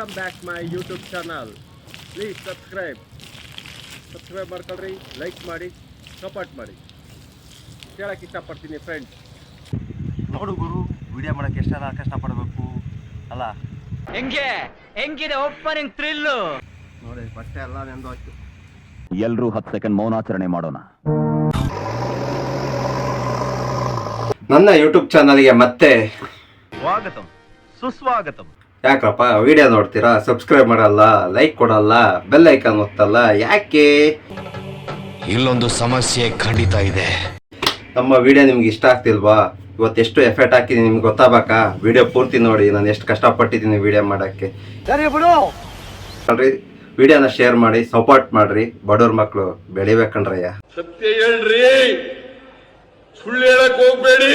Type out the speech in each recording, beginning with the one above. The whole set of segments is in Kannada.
Welcome back my YouTube channel please subscribe subscribe ಮಾಡ್ಕೊಳ್ರಿ ಲೈಕ್ ಮಾಡಿ ಸಪೋರ್ಟ್ ಮಾಡಿ. ಕೇಳಕ್ಕೆ ಇಷ್ಟಪಡ್ತೀನಿ ಫ್ರೆಂಡ್ಸ್ ನೋಡು ಗುರು ವಿಡಿಯೋ ಮಾಡೋಕೆ ಎಷ್ಟೆಲ್ಲ ಕಷ್ಟಪಡಬೇಕು ಅಲ್ಲ? ಹೆಂಗೆ? ಹೆಂಗಿದೆ ಓಪನಿಂಗ್ ಥ್ರಿಲ್ಲು ನೋಡಿ ಬಟ್ಟೆ ಎಲ್ಲ ನೆಂದೋಯ್ತು ಎಲ್ಲರೂ ಹತ್ತು ಸೆಕೆಂಡ್ ಮೌನಾಚರಣೆ ಮಾಡೋಣ. ನನ್ನ ಯೂಟ್ಯೂಬ್ ಚಾನಲ್ಗೆ ಮತ್ತೆ ಸ್ವಾಗತಂ. ಸುಸ್ವಾಗತಂ. ಯಾಕಪ್ಪ ವಿಡಿಯೋ ನೋಡ್ತೀರಾ? ಸಬ್ಸ್ಕ್ರೈಬ್ ಮಾಡಲ್ಲ ಲೈಕ್ ಕೊಡಲ್ಲ ಬೆಲ್ ಐಕಾನ್ ಒತ್ತಲ್ಲ ಯಾಕೆ? ಇಲ್ಲೊಂದು ಸಮಸ್ಯೆ ಖಂಡಿತ ಇದೆ. ನಮ್ಮ ವಿಡಿಯೋ ನಿಮ್ಗೆ ಇಷ್ಟ ಆಗ್ತಿಲ್ವಾ? ಇವತ್ತು ಎಷ್ಟು ಎಫರ್ಟ್ ಹಾಕಿದ್ದೀನಿ ನಿಮ್ಗೆ ಗೊತ್ತಾಗಬೇಕಾ? ವಿಡಿಯೋ ಪೂರ್ತಿ ನೋಡಿ ನಾನು ಎಷ್ಟು ಕಷ್ಟಪಟ್ಟಿದ್ದೀನಿ ವಿಡಿಯೋ ಮಾಡೋಕ್ಕೆ. ನೋಡ್ರಿ ವಿಡಿಯೋನ ಶೇರ್ ಮಾಡಿ ಸಪೋರ್ಟ್ ಮಾಡ್ರಿ. ಬಡವ್ರ ಮಕ್ಕಳು ಬೆಳಿಬೇಕಣ್ರಯ್ಯ ಸತ್ಯ ಹೇಳ್ರಿ. ಸುಳ್ಳು ಹೇಳಕ್ ಹೋಗ್ಬೇಡಿ.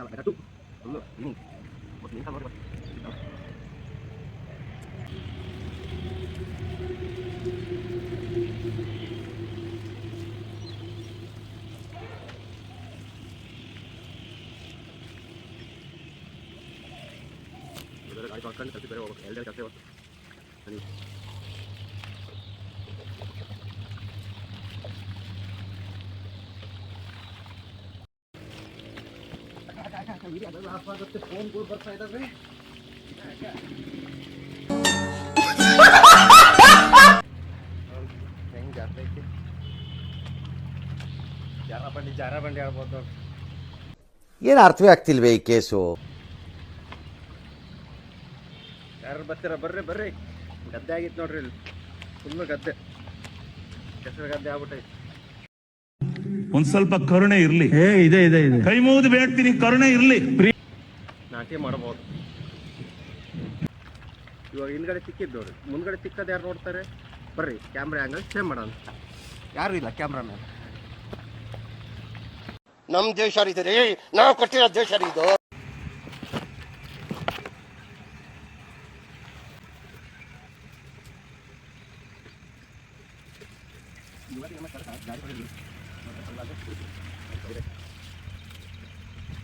Ada ada tuh. Belum. Ini. Bos ini kan mau Kalau ada kayu bakar, tapi berapa? Elder kasih waktu. Ini. ಹೆಂಗ್ ಜಾಸ್ತಿ ಐತಿ? ಜಾರ ಬಂಡಿ ಜಾರ ಬಂಡಿ ಆಡ್ಬೋದು. ಏನು ಅರ್ಥವೇ ಆಗ್ತಿಲ್ವೇ ಈ ಕೇಸು? ಯಾರು ಬರ್ತೀರಾ? ಬರ್ರಿ ಬರ್ರಿ. ಗದ್ದೆ ಆಗಿತ್ತು ನೋಡ್ರಿ ಇಲ್ಲಿ. ಫುಲ್ಲು ಗದ್ದೆ. ಕೆಸರು ಗದ್ದೆ ಆಗ್ಬಿಟ್ಟೈತಿ. ಒಂದ್ ಸ್ವಲ್ಪ ಕರುಣೆ ಇರ್ಲಿ. ಇದೆ ಇದೆ ಇದೆ. ಕೈ ಮುಗಿದು ಬೇಡ್ತೀನಿ ಕರುಣೆ ಇರ್ಲಿ. ನಾಟಿ ಮಾಡಬಹುದು ಇವಾಗ ಹಿಂದ್ಗಡೆ ಸಿಕ್ಕಿದ್ದವ್ರು ಮುಂದ್ಗಡೆ ಸಿಕ್ಕದ ಯಾರು ನೋಡ್ತಾರೆ? ಬರ್ರಿ ಕ್ಯಾಮ್ರಾ ಆಂಗಲ್ ಸೇಮ್ ಮಾಡೋಣ. ಯಾರು ಇಲ್ಲ ಕ್ಯಾಮ್ರಾಮ್ಯಾನ್ ನಮ್ ದೇಶ ಇದೆ ರೀ ನಾವು ಕೊಟ್ಟಿರೋ ದೇಶ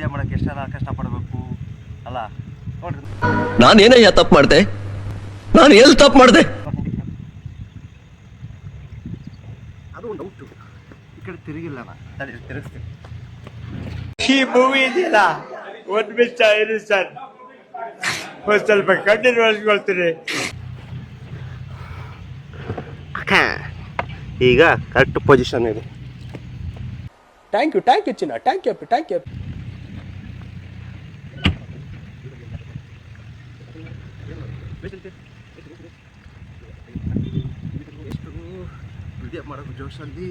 ವಿಡಿಯೋ ಮಾಡಕ್ಕೆ ಎಷ್ಟೆಲ್ಲ ಕಷ್ಟಪಡಬೇಕು? ಅಲ್ಲ ನೋಡ್ರಿ. ನಾನೇನಯ್ಯ ತಪ್ಪು ಮಾಡ್ದೆ? ನಾನು ಎಲ್ಲಿ ತಪ್ಪು ಮಾಡಿದೆ? ಅದು ಒಂದು ಔಟು ಈ ಕಡೆ ತಿರುಗಿಲ್ಲ ನಾನು ತಿರುಗಿಸ್ತೀನಿ ಈ ಮೂವಿ ಇದೆಯಲ್ಲ ಒಂದ್ ಮಿಸ್ ಇರಿ ಸರ್ ಒಂದ್ ಸ್ವಲ್ಪ ಕಣ್ಣೀರು ಒಳಸ್ಕೊಳ್ತೀನಿ ಈಗ ಕರೆಕ್ಟ್ ಪೊಸಿಷನ್ ಇದೆ. ಥ್ಯಾಂಕ್ ಯು ಥ್ಯಾಂಕ್ ಯು ಚಿನ್ನ ಥ್ಯಾಂಕ್ ಯು ಥ್ಯಾಂಕ್ ಯು ಎಷ್ಟು ವಿಡಿಯೋ ಮಾಡೋದು ಜೋಶಲ್ಲಿ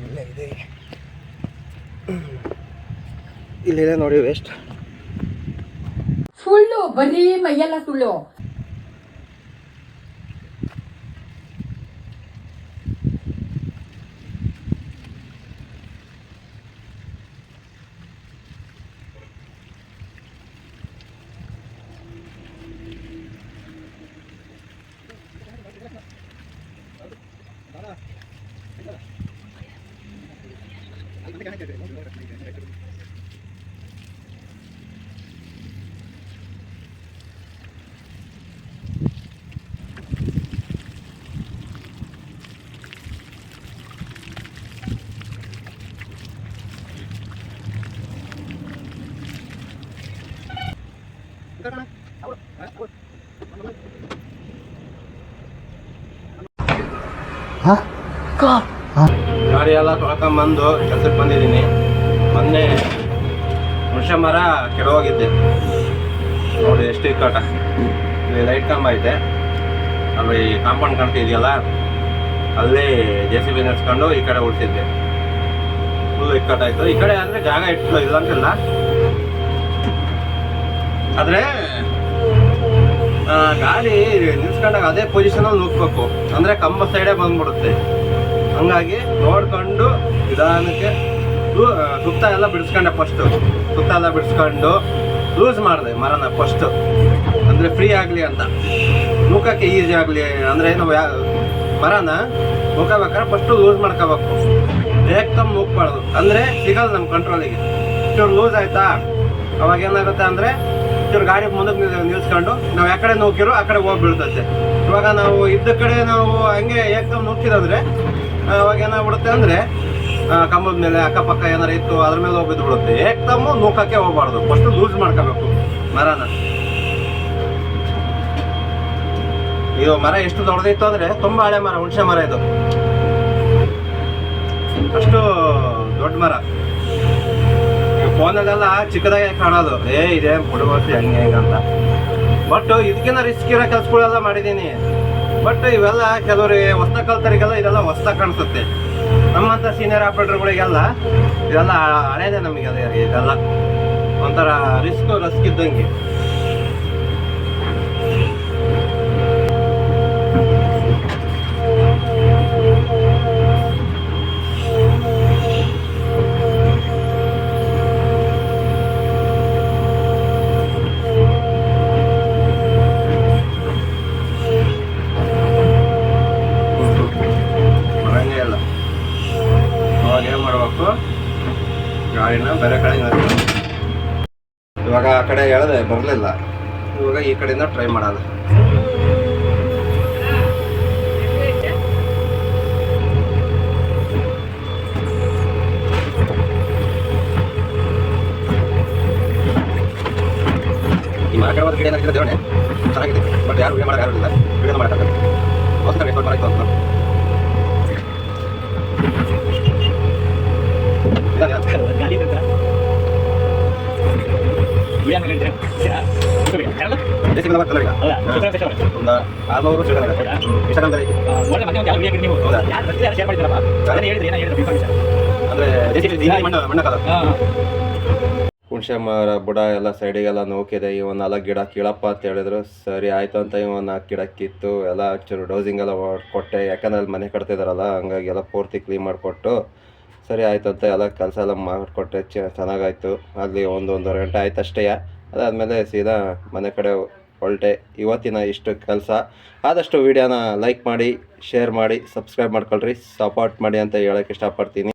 ಇಲ್ಲೇ ಇದೆ ಇಲ್ಲೇ ನೋಡಿ ವೇಸ್ಟ್ ಸುಳ್ಳು ಬರೀ ಮೈಯೆಲ್ಲ ಸುಳ್ಳು. ಗಾಡಿ ಎಲ್ಲ ತೊಳ್ಕೊಂಬಂದು ಕೆಲ್ಸಕ್ಕೆ ಬಂದಿದ್ದೀನಿ. ಮೊನ್ನೆ ಮನುಷ್ಯ ಮರ ಕೆಡೋಗಿದ್ದೆ ನೋಡಿ ಎಷ್ಟು ಇಕ್ಕಟ ಇಲ್ಲಿ ಲೈಟ್ ಕಂಬ ಐತೆ. ಅಲ್ಲಿ ಕಾಂಪೌಂಡ್ ಕಾಣ್ತಾ ಇದೆಯಲ್ಲ ಅಲ್ಲಿ ಜೆ ಸಿ ಬಿ ನಡೆಸ್ಕೊಂಡು ಈ ಕಡೆ ಉಳಿಸಿದ್ದೆ. ಫುಲ್ ಇಕ್ಕಟ್ಟಾಯಿತು ಈ ಕಡೆ ಅಂದರೆ ಜಾಗ ಇಟ್ಟು ಇಲ್ಲಂತಿಲ್ಲ ಆದರೆ ಗಾಡಿ ನಿಲ್ಸ್ಕೊಂಡಾಗ ಅದೇ ಪೊಸಿಷನಲ್ಲಿ ನುಗ್ಬೇಕು ಅಂದರೆ ಕಂಬ ಸೈಡೇ ಬಂದ್ಬಿಡುತ್ತೆ. ಹಂಗಾಗಿ ನೋಡ್ಕೊಂಡು ನಿಧಾನಕ್ಕೆ ಸುತ್ತ ಎಲ್ಲ ಬಿಡಿಸ್ಕೊಂಡೆ ಫಸ್ಟ್ ಸುತ್ತ ಎಲ್ಲ ಬಿಡಿಸ್ಕೊಂಡು ಲೂಸ್ ಮಾಡಿದೆ ಮರನ ಫಸ್ಟು ಅಂದರೆ ಫ್ರೀ ಆಗಲಿ ಅಂತ. ಮುಖಕ್ಕೆ ಈಸಿ ಆಗಲಿ, ಅಂದರೆ ನಾವು ಯಾ, ಮರನ ಬೇಕಾದ್ರೆ ಫಸ್ಟು ಲೂಸ್ ಮಾಡ್ಕೋಬೇಕು. ತಮ್ಮ ಮುಗ್ಬಾರ್ದು ಅಂದರೆ ಸಿಗಲ್ಲ ನಮ್ಮ ಕಂಟ್ರೋಲಿಗೆ ಇಷ್ಟು ಲೂಸ್ ಆಯ್ತಾ? ಅವಾಗ ಏನಾಗುತ್ತೆ ಅಂದರೆ ಇಷ್ಟೊಂದು ಗಾಡಿ ಮುಂದಕ್ಕೆ ನಿಲ್ಸ್ಕೊಂಡು ನಾವು ಯಾಕಡೆ ನೋಕಿರೋ, ಆ ಕಡೆ ಹೋಗಿ ಇವಾಗ ನಾವು ಇದ್ದ ಕಡೆ ನಾವು ಹಂಗೆ ಏಕ್ದಮ್ ನೂಕಿದಂದ್ರೆ ಅವಾಗ ಏನಾಗ್ಬಿಡುತ್ತೆ ಅಂದರೆ ಕಂಬದ ಮೇಲೆ ಅಕ್ಕಪಕ್ಕ ಏನಾರು ಇತ್ತು, ಅದ್ರ ಮೇಲೆ ಹೋಗಿದ್ದು ಬಿಡುತ್ತೆ ಏಕ್ದಮ್ಮು ನೂಕಕ್ಕೆ ಹೋಗ್ಬಾರ್ದು. ಫಸ್ಟ್ ಲೂಸ್ ಮಾಡ್ಕೋಬೇಕು. ಮರನ. ಇದು ಮರ ಎಷ್ಟು ದೊಡ್ಡದಿತ್ತು ಅಂದರೆ ತುಂಬ ಹಳೆ ಮರ, ಹುಣಸೆ ಮರ ಇದು. ಅಷ್ಟು ದೊಡ್ಡ ಮರ. ಫೋನಲ್ಲೆಲ್ಲ ಚಿಕ್ಕದಾಗೆ ಕಾಣೋದು. ಏ, ಇದೆ ಬುಡಬರ್ಸಿ ಹಂಗೆ ಹೆಂಗೆ ಅಂತ. ಬಟ್ ಇದಕ್ಕಿಂತ ರಿಸ್ಕ್ ಇರೋ ಕೆಲಸಗಳೆಲ್ಲ ಮಾಡಿದ್ದೀನಿ. ಬಟ್ ಇವೆಲ್ಲ ಕೆಲವರಿಗೆ ಹೊಸ ಕಲ್ತರಿಗೆಲ್ಲ ಇದೆಲ್ಲ ಹೊಸ ಕಾಣಿಸುತ್ತೆ. ನಮ್ಮಂಥ ಸೀನಿಯರ್ ಆಪರೇಟರ್ಗಳಿಗೆಲ್ಲ ಇದೆಲ್ಲ ಹಳೇದೆ ನಮಗೆ ಇದೆಲ್ಲ ಒಂಥರ ರಿಸ್ಕ್ ರಸ್ಕ್ ಇದ್ದಂಗೆ. ಕಡೆ ಹೇಳದೆ, ಬರಲಿಲ್ಲ. ಇವಾಗ ಈ ಕಡೆಯಿಂದ ಟ್ರೈ ಮಾಡೋಣ. ಈ ಗಿಡ ಬಟ್ ಯಾರು ವಿಡಿಯೋ ಮಾಡೋಕೆ ಯಾರು ಇಲ್ಲ ಮಾಡೋಕ್ಕಾಗಲ್ಲ ಹೊಸ ರೆಕಾರ್ಡ್ ಮಾಡಾಯ್ತು ಹುಣಸೆ ಮರ ಬುಡ ಎಲ್ಲ ಸೈಡಿಗೆಲ್ಲ ನೋಕಿದೆ. ಈ ಎಲ್ಲ ನಾಲ್ಕು ಗಿಡ ಕೀಳಪ್ಪ ಅಂತ ಹೇಳಿದ್ರು. ಸರಿ ಆಯ್ತು ಅಂತ ಇವನ್ನ ಒಂದು ನಾಲ್ಕು ಗಿಡ ಕಿತ್ತು ಎಲ್ಲ ಚೂರು ಡೋಸಿಂಗ್ ಎಲ್ಲ ಕೊಟ್ಟೆ. ಯಾಕಂದ್ರೆ ಅಲ್ಲಿ ಮನೆ ಕಟ್ತಿದಾರಲ್ಲ ಹಂಗಾಗಿ ಎಲ್ಲ ಪೂರ್ತಿ ಕ್ಲೀನ್ ಮಾಡಿಕೊಟ್ಟು ಸರಿ ಆಯ್ತು ಅಂತ ಎಲ್ಲ ಕೆಲಸ ಎಲ್ಲ ಮಾಡಿಕೊಟ್ಟೆ. ಚ ಚೆನ್ನಾಗಾಯ್ತು. ಅಲ್ಲಿ ಒಂದು ಒಂದೂವರೆ ಗಂಟೆ ಆಯ್ತು ಅಷ್ಟೇ ಅದಾದ್ಮೇಲೆ ಸೀದಾ ಮನೆ ಕಡೆ ಹೊರಟೆ ಇವತ್ತಿನ ಇಷ್ಟು ಕೆಲಸ. ಆದಷ್ಟು ವಿಡಿಯೋನ ಲೈಕ್ ಮಾಡಿ ಶೇರ್ ಮಾಡಿ ಸಬ್ಸ್ಕ್ರೈಬ್ ಮಾಡ್ಕೊಳ್ರಿ ಸಪೋರ್ಟ್ ಮಾಡಿ ಅಂತ ಹೇಳೋಕ್ಕೆ ಇಷ್ಟಪಡ್ತೀನಿ.